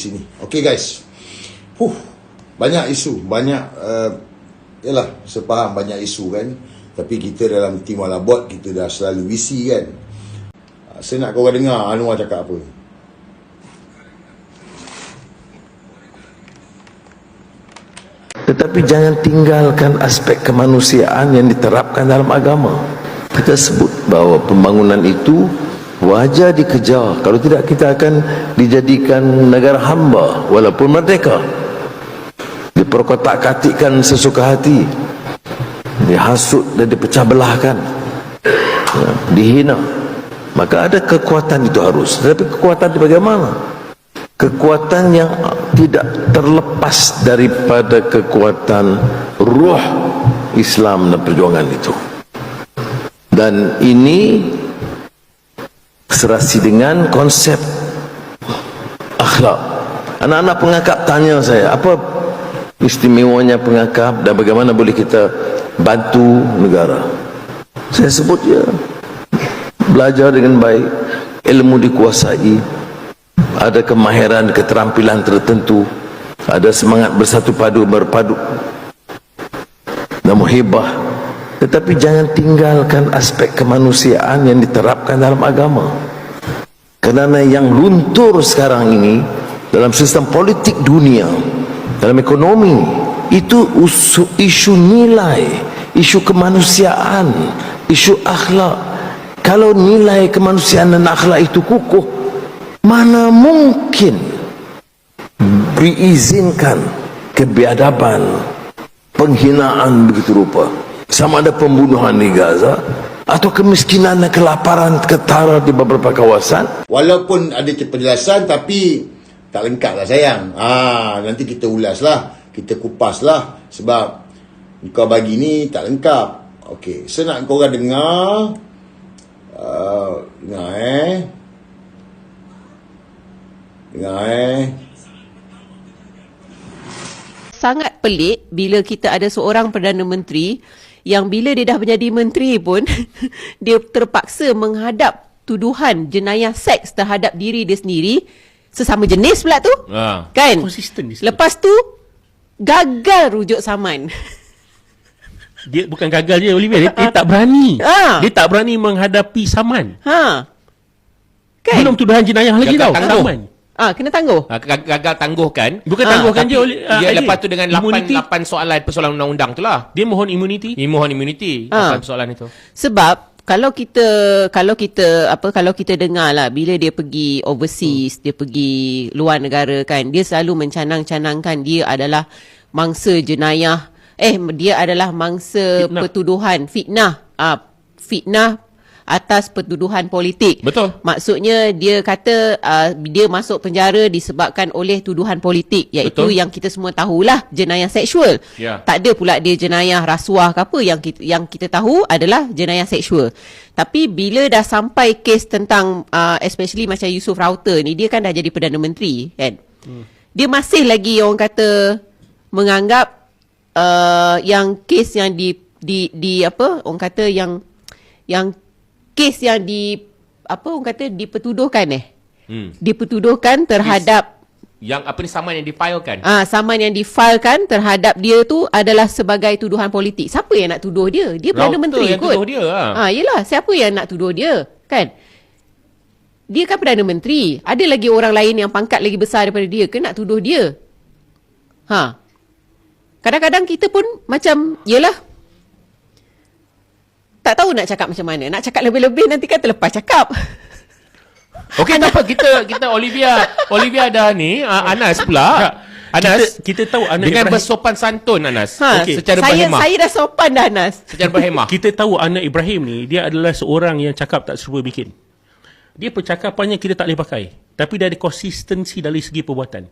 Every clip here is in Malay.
sini. Okay guys. Huh, banyak isu, banyak uh, yalah, sepaham banyak isu kan. Tapi kita dalam tim ala bot kita dah selalu visi kan. Uh, saya nak korang dengar Anwar cakap apa. Tetapi jangan tinggalkan aspek kemanusiaan yang diterapkan dalam agama. Kita sebut bahawa pembangunan itu wajar dikejar. Kalau tidak kita akan dijadikan negara hamba walaupun merdeka. Diperkotak-katikkan sesuka hati. Dihasut dan dipecah belahkan. Ya, dihina. Maka ada kekuatan itu harus. Tetapi kekuatan bagaimana? kekuatan yang tidak terlepas daripada kekuatan ruh Islam dan perjuangan itu dan ini serasi dengan konsep akhlak. Anak-anak pengakap tanya saya apa istimewanya pengakap dan bagaimana boleh kita bantu negara? Saya sebut ya belajar dengan baik ilmu dikuasai ada kemahiran keterampilan tertentu ada semangat bersatu padu berpadu dan muhibah tetapi jangan tinggalkan aspek kemanusiaan yang diterapkan dalam agama kerana yang luntur sekarang ini dalam sistem politik dunia dalam ekonomi itu usu, isu nilai isu kemanusiaan isu akhlak. Kalau nilai kemanusiaan dan akhlak itu kukuh mana mungkin diizinkan kebiadaban penghinaan begitu rupa? Sama ada pembunuhan di Gaza atau kemiskinan dan kelaparan ketara di beberapa kawasan? Walaupun ada penjelasan tapi tak lengkap lah sayang. Ah nanti kita ulas lah kita kupas lah sebab kau bagi ni tak lengkap. Okey, saya nak korang dengar uh, dengar eh. Dengar eh. Sangat pelik bila kita ada seorang Perdana Menteri yang bila dia dah menjadi menteri pun dia terpaksa menghadap tuduhan jenayah seks terhadap diri dia sendiri sesama jenis pula tu. Ha. Kan? Konsisten. Lepas tu gagal rujuk saman. Dia bukan gagal je Olivia, dia, dia tak berani. Ha. Dia tak berani menghadapi saman. Ha. Kan? Belum tuduhan jenayah lagi Gagal tau. tangguh. Saman. Ah, kena tangguh. Ha, gagal, tangguhkan. Bukan Ah, tangguhkan je oleh ah, dia Aidil. lepas tu dengan 8, Immunity, 8 soalan persoalan undang-undang tu lah. Dia mohon immunity. Dia mohon immunity Ah. ha. persoalan itu. Sebab kalau kita kalau kita apa kalau kita dengar lah bila dia pergi overseas, hmm. dia pergi luar negara kan, dia selalu mencanang-canangkan dia adalah mangsa jenayah eh dia adalah mangsa Fitnah. pertuduhan fitnah ah fitnah atas pertuduhan politik. Betul. Maksudnya dia kata uh, dia masuk penjara disebabkan oleh tuduhan politik iaitu Betul. yang kita semua tahulah jenayah seksual. Ya. Tak ada pula dia jenayah rasuah ke apa yang kita yang kita tahu adalah jenayah seksual. Tapi bila dah sampai kes tentang uh, especially macam Yusof Rauter ni dia kan dah jadi Perdana Menteri kan. Hmm. Dia masih lagi orang kata menganggap uh, yang kes yang di di di apa orang kata yang yang kes yang di apa orang kata dipertuduhkan eh. Hmm. Dipertuduhkan terhadap Yang apa ni saman yang difilekan. Ah, saman yang difilekan terhadap dia tu adalah sebagai tuduhan politik. Siapa yang nak tuduh dia? Dia Perdana Menteri yang kot. tuduh dia. Ah, yelah, siapa yang nak tuduh dia? Kan? Dia kan Perdana Menteri. Ada lagi orang lain yang pangkat lagi besar daripada dia ke nak tuduh dia? Ha. Kadang-kadang kita pun macam, yelah, tak tahu nak cakap macam mana. Nak cakap lebih-lebih nanti kan terlepas cakap. Okey, tak apa kita kita Olivia Olivia dah ni uh, Anas pula. Anas Kita, kita tahu anak dengan Ibrahim. bersopan santun Anas. Ha, Okey. Secara saya, berhemah. saya dah sopan dah, Nas. Secara berhemah. Kita tahu anak Ibrahim ni dia adalah seorang yang cakap tak serupa bikin. Dia percakapannya kita tak boleh pakai. Tapi dia ada konsistensi dari segi perbuatan.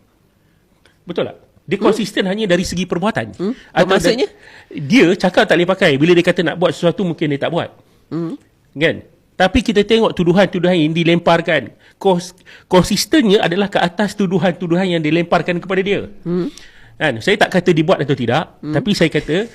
Betul tak? Dia konsisten hanya dari segi perbuatan. Hmm? Atau Maksudnya? da- dia cakap tak boleh pakai. Bila dia kata nak buat sesuatu mungkin dia tak buat. Hmm? Kan? Tapi kita tengok tuduhan-tuduhan yang dilemparkan. Kos, konsistennya adalah ke atas tuduhan-tuduhan yang dilemparkan kepada dia. Hmm. Kan? Saya tak kata dibuat atau tidak. Hmm. Tapi saya kata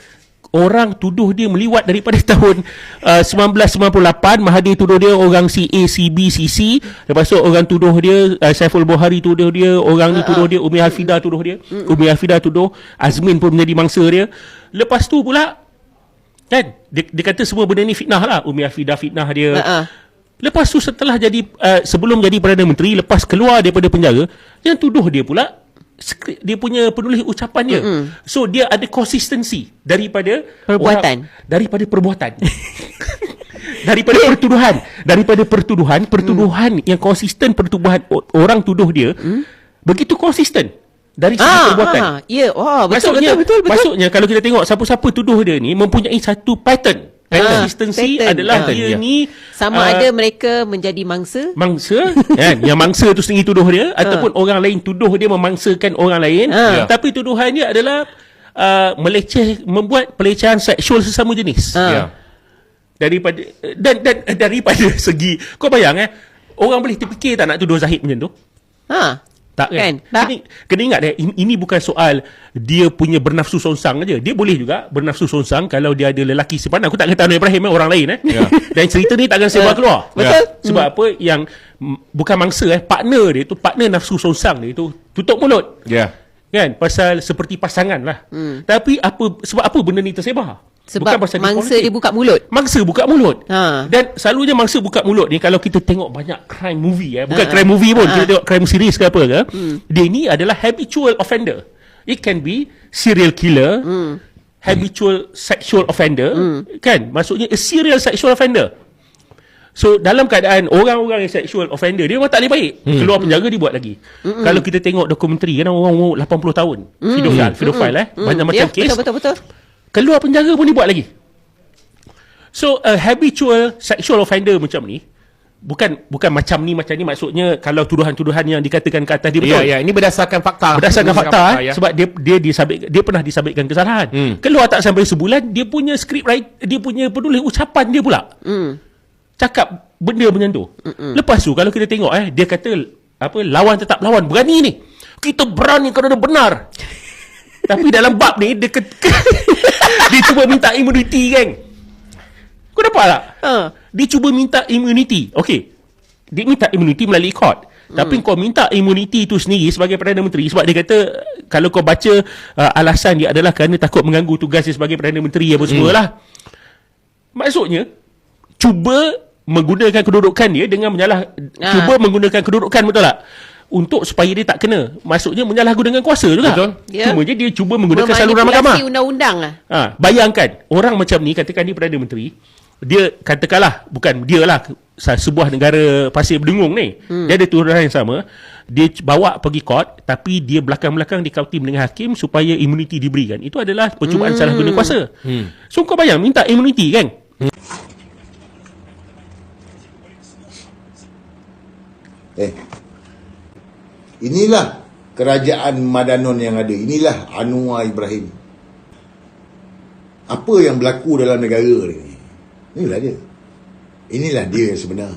orang tuduh dia meliwat daripada tahun uh, 1998 Mahathir tuduh dia orang si A, si B, si C. Lepas tu orang tuduh dia uh, Saiful Bohari tuduh dia orang ni tuduh dia Umi Hafida tuduh dia. Umi Hafida tuduh Azmin pun menjadi mangsa dia. Lepas tu pula kan dia, dia kata semua benda ni fitnah lah. Umi Hafida fitnah dia. Ha-ha. lepas tu setelah jadi uh, sebelum jadi Perdana Menteri lepas keluar daripada penjara yang tuduh dia pula dia punya penulis ucapan dia. Mm-hmm. So dia ada consistency daripada Perbuatan. orang, daripada perbuatan. daripada pertuduhan, daripada pertuduhan, pertuduhan mm. yang konsisten pertuduhan orang tuduh dia mm. begitu konsisten dari segi Ah, perbuatan. ah, ya, wah, betul, maksudnya, betul, betul, betul. Maksudnya kalau kita tengok siapa-siapa tuduh dia ni mempunyai satu pattern. Ah, Consistency pattern. adalah Pattern, dia ya. ni Sama ah, ada mereka menjadi mangsa mangsa kan yang mangsa tu sendiri tuduh dia ataupun orang lain tuduh dia memangsakan orang lain Ha. tapi tuduhannya adalah uh, meleceh membuat pelecehan seksual sesama jenis Ha. Ya. daripada dan dan daripada segi kau bayang eh orang boleh terfikir tak nak tuduh Zahid macam tu Ha. Tak kan, Kan? Tak. Kena, kena ingat eh ini, ini bukan soal dia punya bernafsu songsang aja dia boleh juga bernafsu songsang kalau dia ada lelaki sepadan aku tak kata Anwar Ibrahim eh, orang lain eh Ya. dan cerita ni takkan Ya. sebar keluar Betul. sebab apa yang bukan mangsa eh partner dia tu partner nafsu songsang dia tu tutup mulut Ya. kan pasal seperti pasangan lah hmm. tapi apa sebab apa benda ni tersebar Sebab pasal mangsa politik. dia buka mulut. Mangsa buka mulut. Ha. Dan selalunya mangsa buka mulut ni kalau kita tengok banyak crime movie eh, bukan Ha, crime movie pun, ha. kita tengok crime series ke apa ke, hmm. dia ni adalah habitual offender. It can be serial killer, hmm. habitual sexual offender, hmm. kan? Maksudnya a serial sexual offender. So dalam keadaan orang-orang yang sexual offender dia memang tak boleh baik. Hmm. Keluar penjara dia buat lagi. Hmm. Kalau kita tengok dokumentari kan orang umur 80 tahun. Hmm. Pedofile, pedofile eh. Banyak macam ya, kes. Betul, betul, betul. Keluar penjara pun dia buat lagi. So a habitual sexual offender macam ni bukan bukan macam ni macam ni maksudnya kalau tuduhan-tuduhan yang dikatakan ke atas dia betul. Ya, ya. Ini berdasarkan fakta. Berdasarkan fakta eh, ya. sebab dia dia disabit dia pernah disabitkan kesalahan. Hmm. Keluar tak sampai sebulan dia punya script write dia punya penulis ucapan dia pula. Hmm. Cakap benda macam tu. Mm-mm. Lepas tu kalau kita tengok eh dia kata apa lawan tetap lawan berani ni. Kita berani kerana benar. Tapi dalam bab ni dia ke- dia cuba minta immunity kan. Kau dapat tak? Ha. Dia cuba minta immunity. Okey. Dia minta immunity melalui court. Hmm. Tapi kau minta immunity tu sendiri sebagai Perdana Menteri sebab dia kata kalau kau baca uh, alasan dia adalah kerana takut mengganggu tugas dia sebagai Perdana Menteri apa semua lah. Maksudnya cuba menggunakan kedudukan dia dengan menyalah Ah. cuba menggunakan kedudukan betul tak? Untuk supaya dia tak kena. Maksudnya menyalahgunakan kuasa juga. Betul. Ya. Cuma je dia cuba menggunakan saluran mahkamah. Undang-undang lah. Ha, bayangkan orang macam ni katakan dia Perdana Menteri, dia katakanlah bukan dia lah sebuah negara pasir berdengung ni. Hmm. Dia ada tuduhan yang sama. Dia bawa pergi court tapi dia belakang-belakang dikauti dengan hakim supaya imuniti diberikan. Itu adalah percubaan hmm. salah guna kuasa. Hmm. So kau bayang minta imuniti kan? Eh. Inilah kerajaan Madanon yang ada. Inilah Anwar Ibrahim. Apa yang berlaku dalam negara ni? Inilah dia. Inilah dia yang sebenar.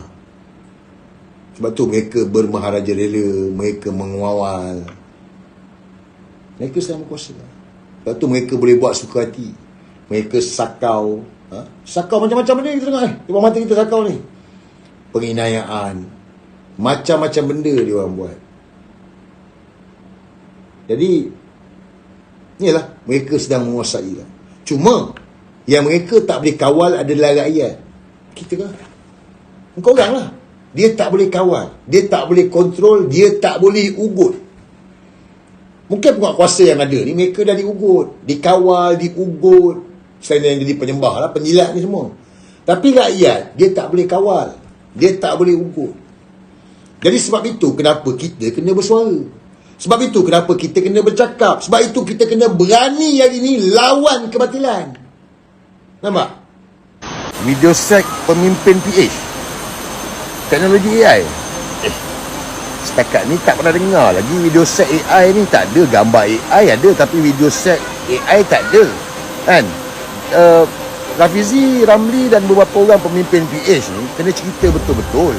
Sebab tu mereka bermaharaja rela, mereka mengawal. Mereka sedang berkuasa. Sebab tu mereka boleh buat suka hati. Mereka sakau. Ha? Sakau macam-macam benda kita tengok eh. Di bawah mata kita sakau ni. Penginayaan. Macam-macam benda dia orang buat. Jadi, inilah mereka sedang menguasai lah. Cuma, yang mereka tak boleh kawal adalah rakyat. Kita kan? Engkau orang lah. Dia tak boleh kawal. Dia tak boleh kontrol. Dia tak boleh ugut. Mungkin penguatkuasa yang ada ni, mereka dah diugut. Dikawal, diugut. Selain yang jadi penyembah lah, penjilat ni semua. Tapi rakyat, dia tak boleh kawal. Dia tak boleh ugut. Jadi sebab itu kenapa kita kena bersuara. Sebab itu kenapa kita kena bercakap. Sebab itu kita kena berani hari ini lawan kebatilan. Nampak? Video set pemimpin PH Teknologi AI Eh Setakat ni tak pernah dengar lagi Video set AI ni. Tak ada Gambar AI ada Tapi video set AI tak ada. Kan? Uh, Rafizi, Ramli dan beberapa orang pemimpin PH ni Kena cerita betul-betul.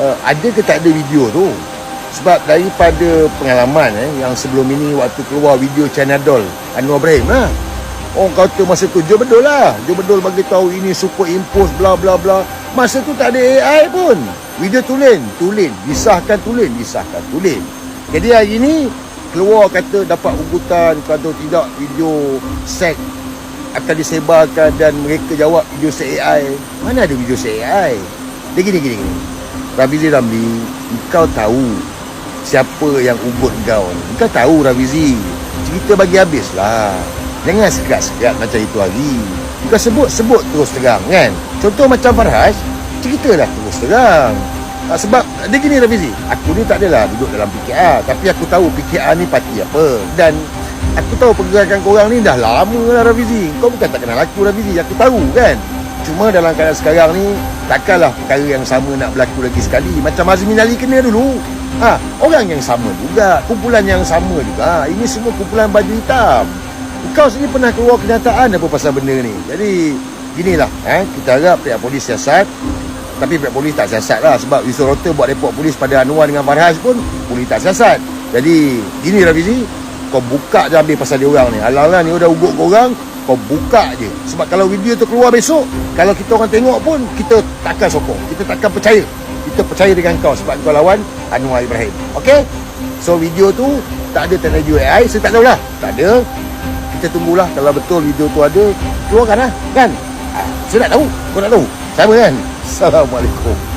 Uh, Ada ke tak ada video tu Sebab daripada pengalaman eh, Yang sebelum ini waktu keluar video Chanadol Anwar Ibrahim lah Orang kata masa tu Joe Bedul lah. Joe Bedul bagi tahu ini superimpose bla bla bla. Masa tu tak ada AI pun. Video tulen Tulen. Disahkan tulen Disahkan tulen. Jadi hari ni Keluar kata dapat ugutan Kalau tidak video seks akan disebarkan dan mereka jawab video seks AI Mana ada video seks AI Dia gini gini gini. Rafizi Ramli Kau tahu Siapa yang ugut kau ni? Kau tahu Rafizi Cerita bagi habis lah. Jangan sekat-sekat macam itu hari Kau sebut-sebut terus terang kan? Contoh macam Farhaj Ceritalah terus terang. Ah, sebab dia gini Rafizi Aku ni tak adalah duduk dalam PKR Tapi aku tahu PKR ni parti apa. Dan Aku tahu pergerakan korang ni dah lama lah Rafizi Kau bukan tak kenal aku Rafizi Aku tahu kan? Cuma dalam keadaan sekarang ni Takkanlah perkara yang sama nak berlaku lagi sekali. Macam Azmin Ali kena dulu ha, Orang yang sama juga Kumpulan yang sama juga. Ini semua kumpulan baju hitam. Kau sendiri pernah keluar kenyataan apa pasal benda ni? Jadi Ginilah eh, Kita harap pihak polis siasat. Tapi pihak polis tak siasat lah Sebab Yusuf Rota buat report polis pada Anwar dengan Farhaz pun Polis tak siasat. Jadi Gini Rafizi Kau buka je ambil pasal dia orang ni. Alang-alang ni udah ugut korang Kau buka je. Sebab kalau video tu keluar besok Kalau kita orang tengok pun Kita takkan sokong. Kita takkan percaya. Kita percaya dengan kau Sebab kau lawan Anwar Ibrahim. Okay So video tu Tak ada teknologi AI Saya tak tahulah. Tak ada. Kita tunggulah Kalau betul video tu ada Keluarkan lah Kan? Ah, Saya nak tahu? Kau nak tahu? Sama kan? Assalamualaikum